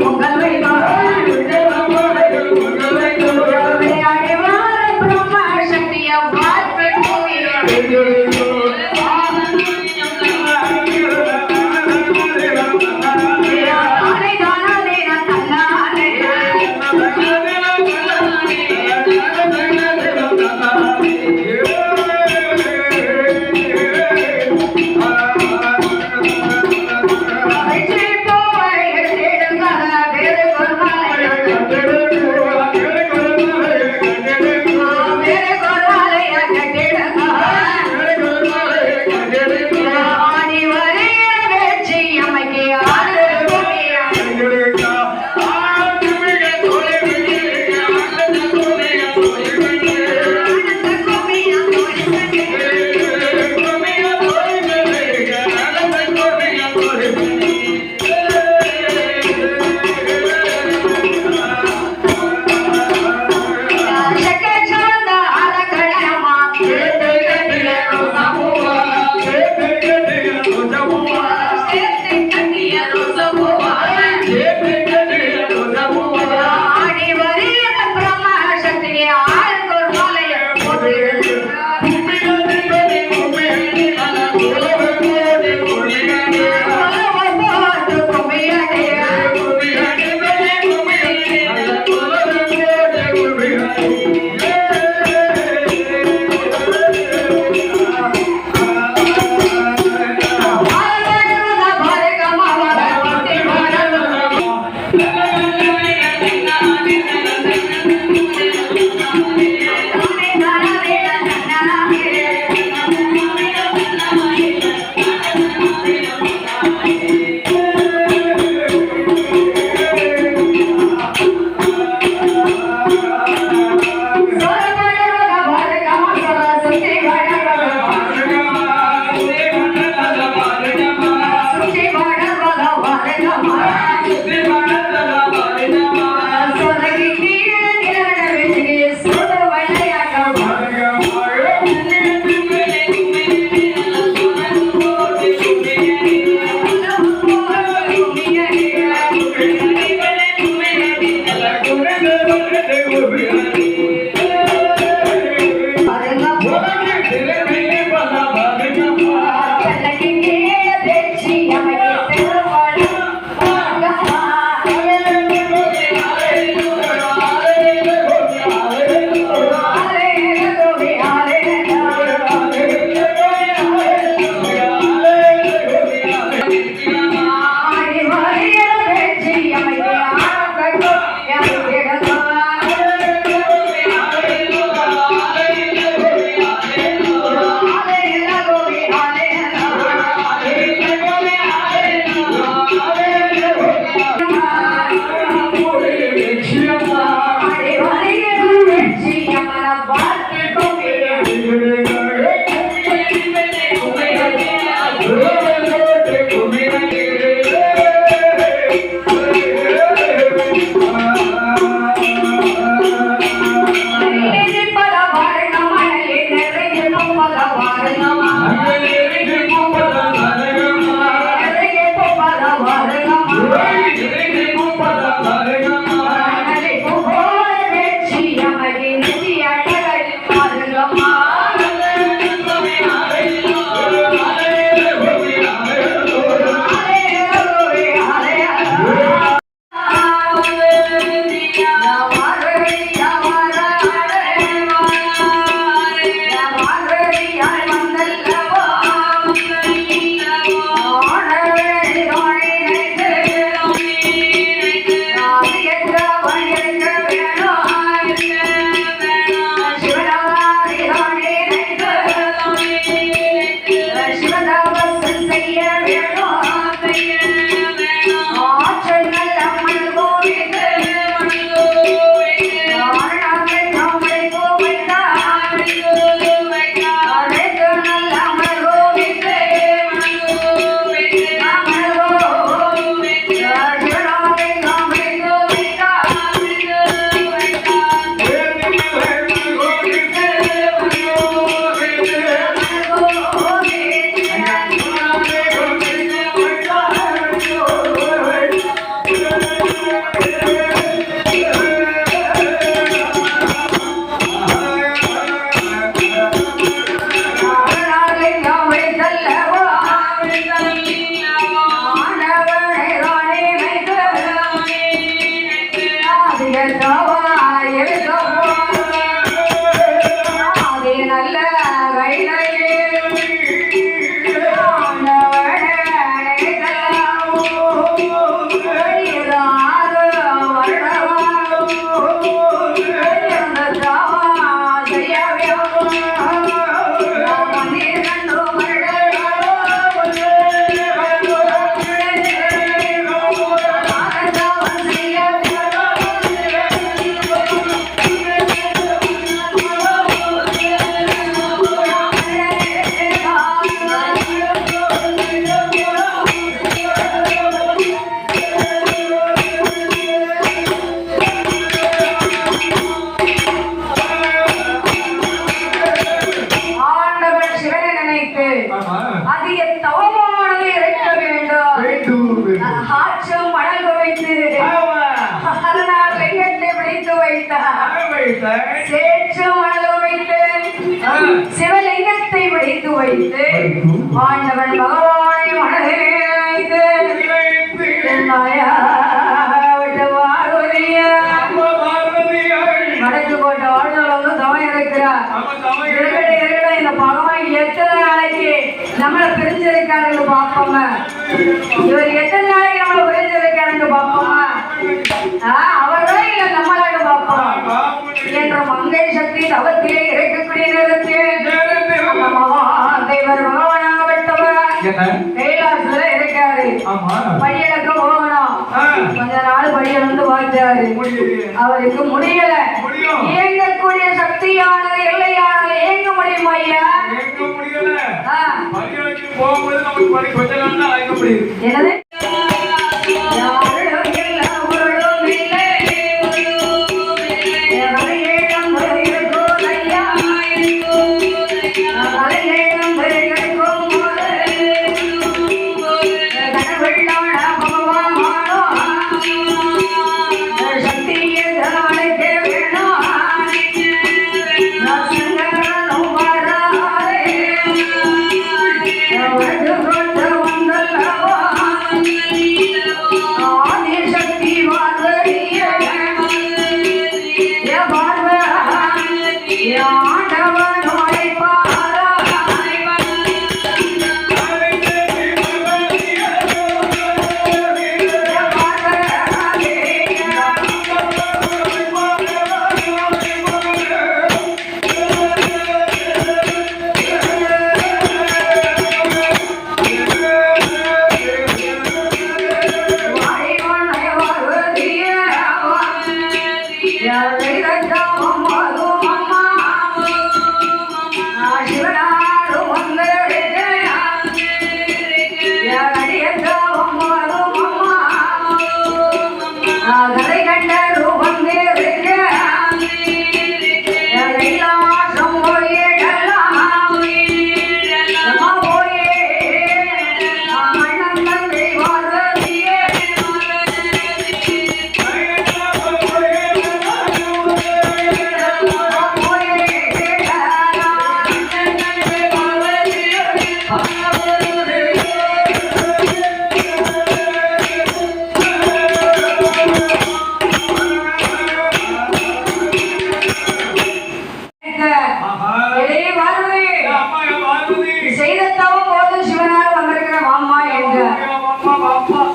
பொங்கல் வைக்கும் गई நினைத்து. அதிக தவமானது இறைக்க வேண்டும். ஆற்றும் மணல் குவைத்து ஆமா. அதனால் லிங்கத்தை பிடித்து வைத்தார் ஆக வைத்தாய். சேற்று மணல் வைத்து. சிவலிங்கத்தை பிடித்து வைத்து ஆண்டவன் பகவானை இவர் எத்தனை நாளைக்கு நம்மளை பிரிஞ்சிருக்காருன்னு பார்ப்போமா அவர்தான் இல்ல நம்மளாட்டு பார்ப்போம் என்ற மங்கை சக்தி தவத்திலே இருக்கக்கூடிய நேரத்தில் அந்த மகாதேவர் பகவானாகப்பட்டவர் என்ன? கைலாசத்துல இருக்காரு ஆமா. படியளக்க போகணும். கொஞ்ச நாள் படியளந்து பார்த்தாரு முடியுது. அவருக்கு முடியல. இயங்கக்கூடிய சக்தியானது எல்லையானது இயங்க முடியுமா ஐயா கேட்க முடியல. பரிகாரத்துக்கு போகும்போது நமக்கு படி கொஞ்ச நாள் தான் அழைக்க முடியுது. என்னது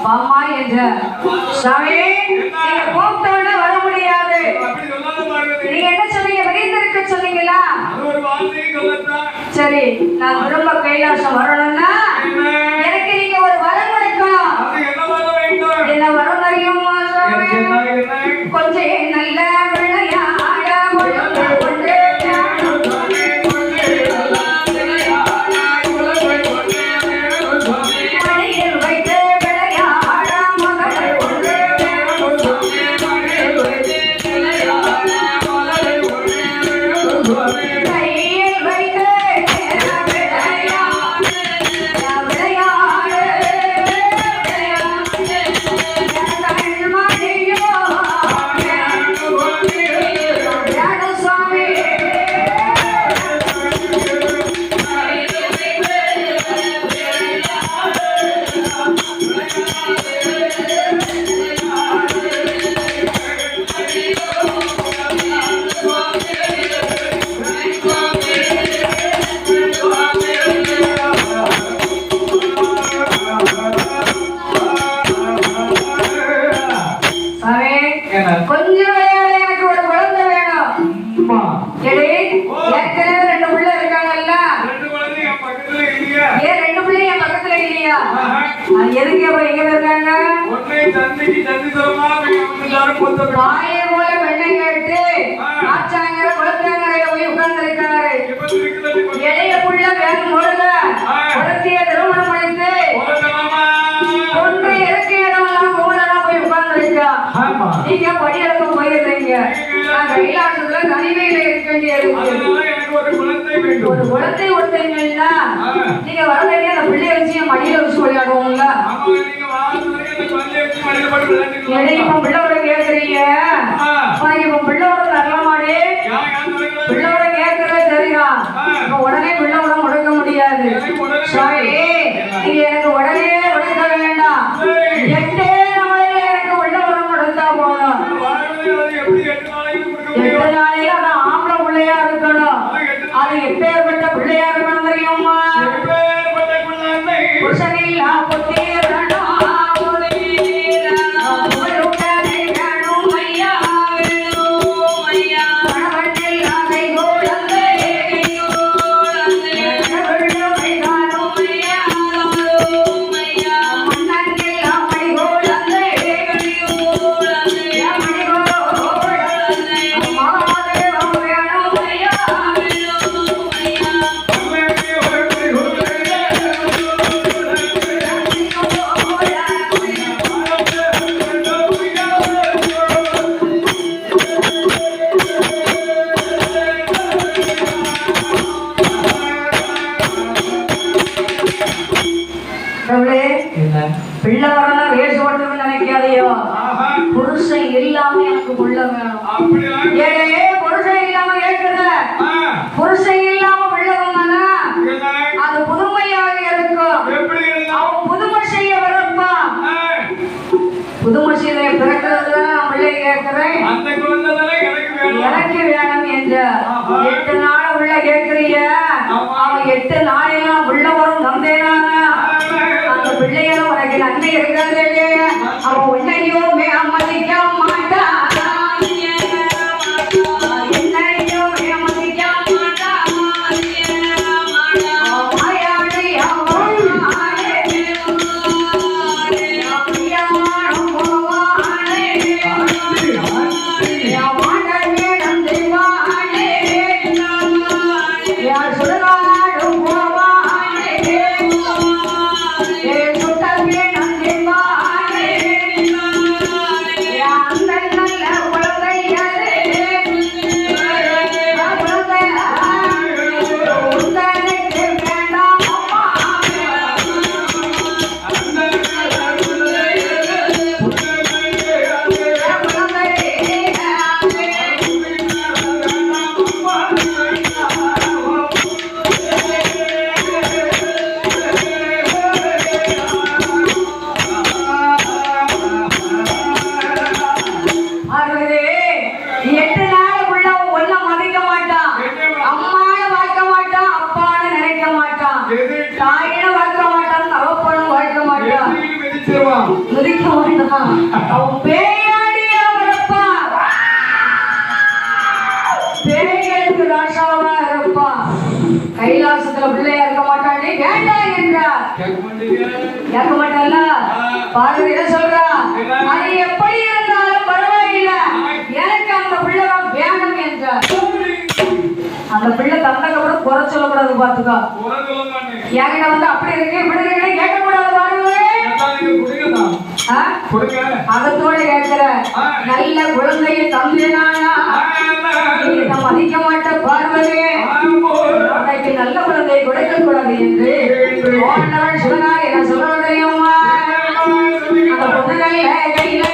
அம்மா, அம்மா. சாமி நீங்க கூப்பிட்டோன்னு வர முடியாது. நீங்க என்ன சொன்னீங்க வெளியிருக்க சொன்னீங்களா. சரி நான் திரும்ப கைலாசம் வரணும்னா வாயோட பெண்ணை கேட்டு ஆச்சாங்கிற குளத்தாங்கரையில போய் உட்கார்ந்திருக்காரு இளைய புள்ள வேணும் போடுங்க. குளத்திய திருமணம் பண்ணிட்டு ஒன்று இருக்கு இடம்லாம் மூடலாம் போய் உட்கார்ந்திருக்கா நீங்க படியெடுக்க போயிருந்தீங்க. நான் கைலாசத்துல தனிமையில இருக்க வேண்டியது. ஒரு குளத்தை ஒருத்தங்கன்னா நீங்க வரலையே அந்த பிள்ளைய வச்சு மடியில வச்சு விளையாடுவோம்ல. இப்ப பிள்ளோட கேக்குறீங்க? இப்ப பிள்ளோட நல்ல மாடு பிள்ளோட கேக்குறது சரிதான் உடனே பிள்ளோட முடக்க முடியாது. எனக்கு உடனே முடக்க வேண்டாம். எட்டே நாளையில எனக்கு பிள்ளோட முடக்கா போதும். எட்டு ஆம்பளை பிள்ளையா இருக்கணும். அது எப்பேற்பட்ட பிள்ளையா இருக்கணும் தெரியுமா? புருஷன் இல்லா. பொத்தி அந்த பிள்ளை தந்தங்க கூட குறை சொல்லக்கூடாது பாத்துக்கோ என்கிட்ட வந்து அப்படி இருக்கு இப்படி இருக்கு கேட்க கூடாது அதத்தோட கேட்கிற நல்ல குழந்தைய தம்பினானா மதிக்க மாட்ட பார்வதே. உனக்கு நல்ல குழந்தையை கொடுக்க கூடாது என்று சிவனார் என சொல்ல அந்த பொண்ணுகள் கையிலே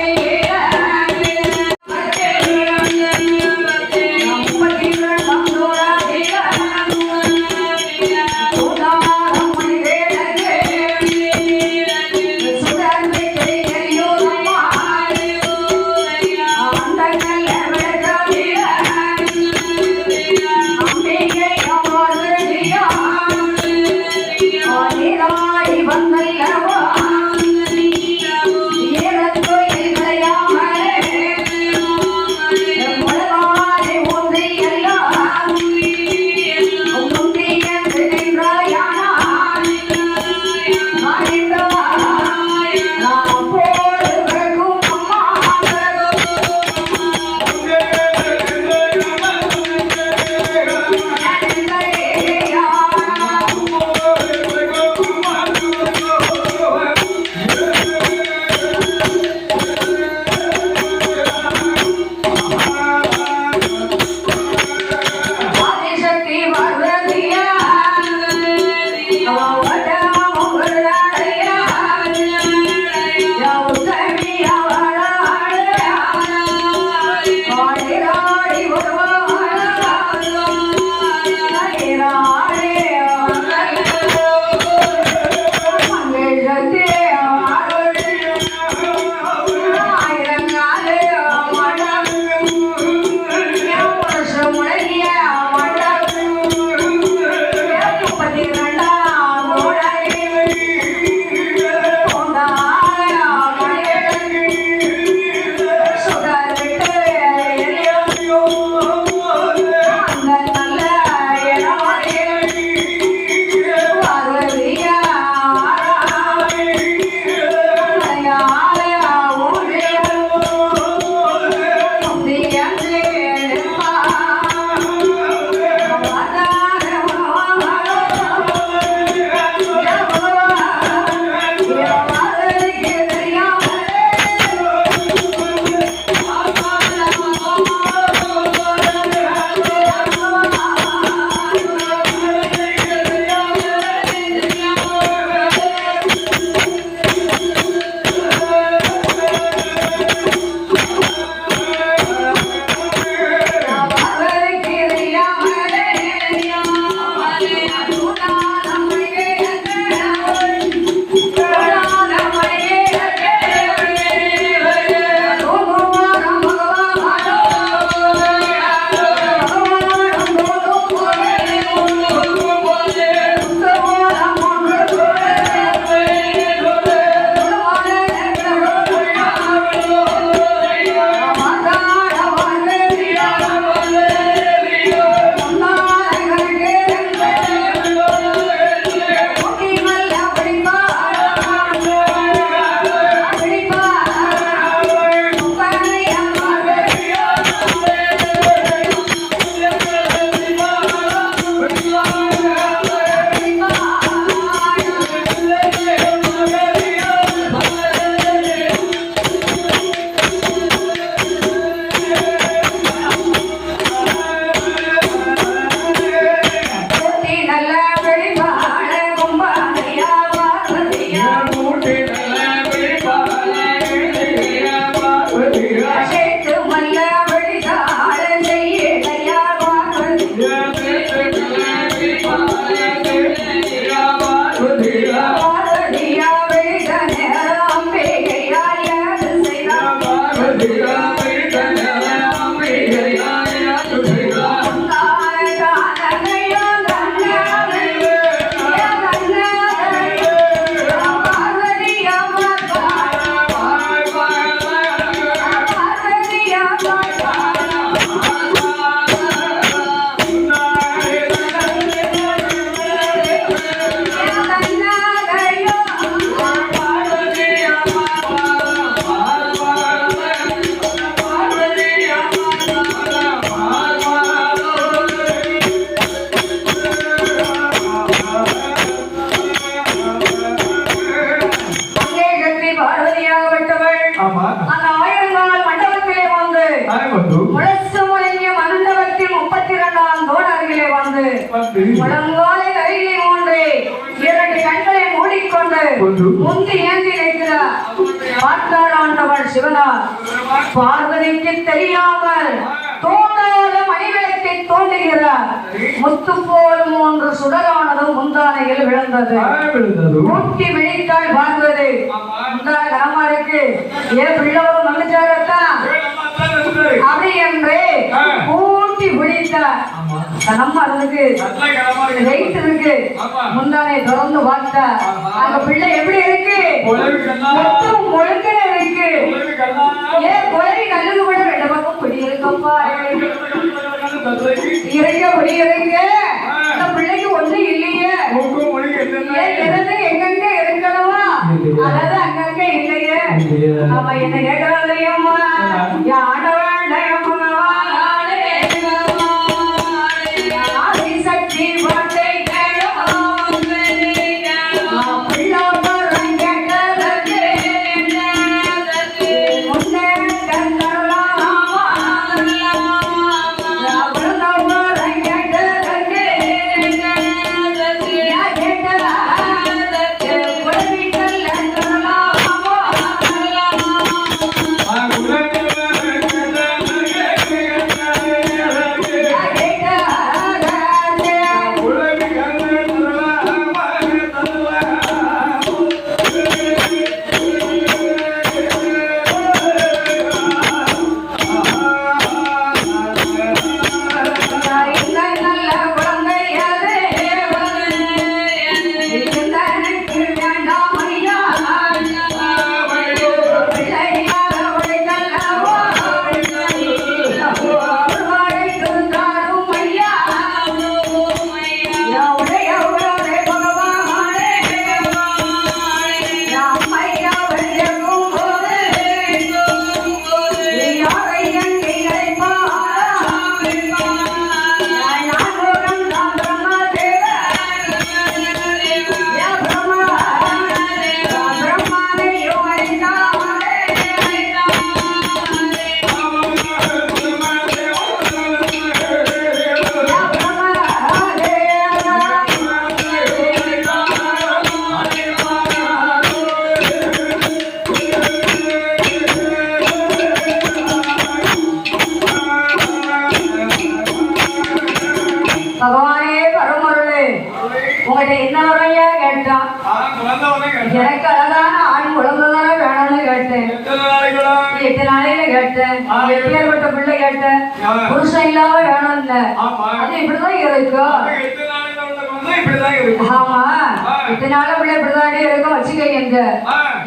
நிற்கிறார் பார்த்தார் ஆண்டவன் சிவனார். பார்வதிக்கு தெரியாமல் தோண்டாத மணிவிளக்கை தோண்டுகிறார் முத்து போல் மூன்று சுடரானது முந்தானையில் விழுந்தது. ஊட்டி விழித்தாள் பார்வதி. முந்தான கனமா இருக்கு ஏன் பிள்ளவரும் வந்துச்சாரத்தான் அப்படி என்று ஊட்டி விழித்தார் கனமா இருக்கு வெயிட் இருக்கு முந்தானை திறந்து பார்த்தா அந்த பிள்ளை எப்படி இருக்கு? மொத்தம் முழுக்கன இருக்கு. ஏன் குழவி கல்லுக்கு கூட ரெண்டு பக்கம் பிடி இருக்கப்பா பிடி இந்த பிள்ளைக்கு ஒண்ணு இல்லையே. இருந்து எங்கெங்க இருக்கணுமா? அதாவது அங்கங்க இல்லையே. அவ என்ன கேட்கறான் தெரியுமா? கேட்டேன் எப்பேற்பட்ட பிள்ளை கேட்டேன் புருஷன் இல்லாம வேணும் இல்ல அது இப்படிதான் இருக்கும். ஆமா. நாள பிள்ளை இப்படிதானே இருக்கும் வச்சுக்கங்க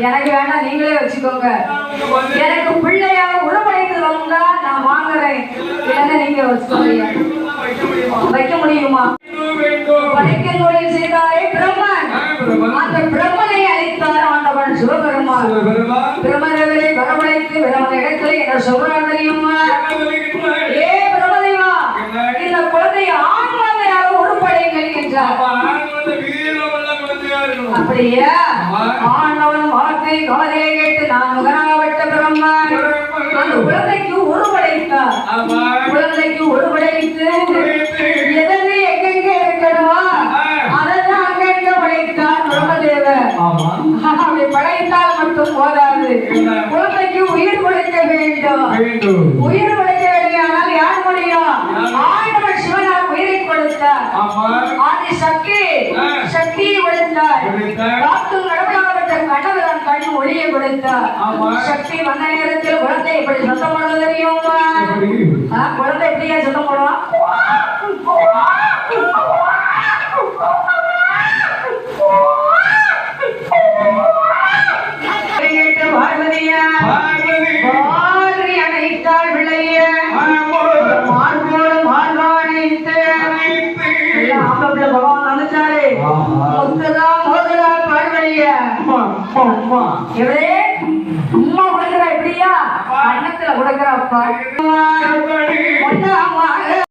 எனக்கு வேணாம் நீங்களே வச்சுக்கோங்க. எனக்கு பிள்ளையாக உருவடைத்து வந்தா நான் வாங்குறேன். இல்லைன்னா நீங்க வச்சுக்கோங்க. ஆதி சக்தி சக்தியை கொடுத்தார் காத்து கடவுளாகப்பட்ட கடவுளான் கண் ஒளியை கொடுத்தார் சக்தி வந்த நேரத்தில் குழந்தை இப்படி சத்தம் பண்ண தெரியுமா குழந்தை எப்படியா சத்தம் போடுவான் கேட்டு பார்வதியா பார்வை அணைத்தாள் விளைய பிள்ளை பகவான் நினைச்சாரு முத்துதா மோதுதா பார்வதியா எவரே அம்மா கொடுக்குறா எப்படியா அன்னத்துல ஒன்னாமாக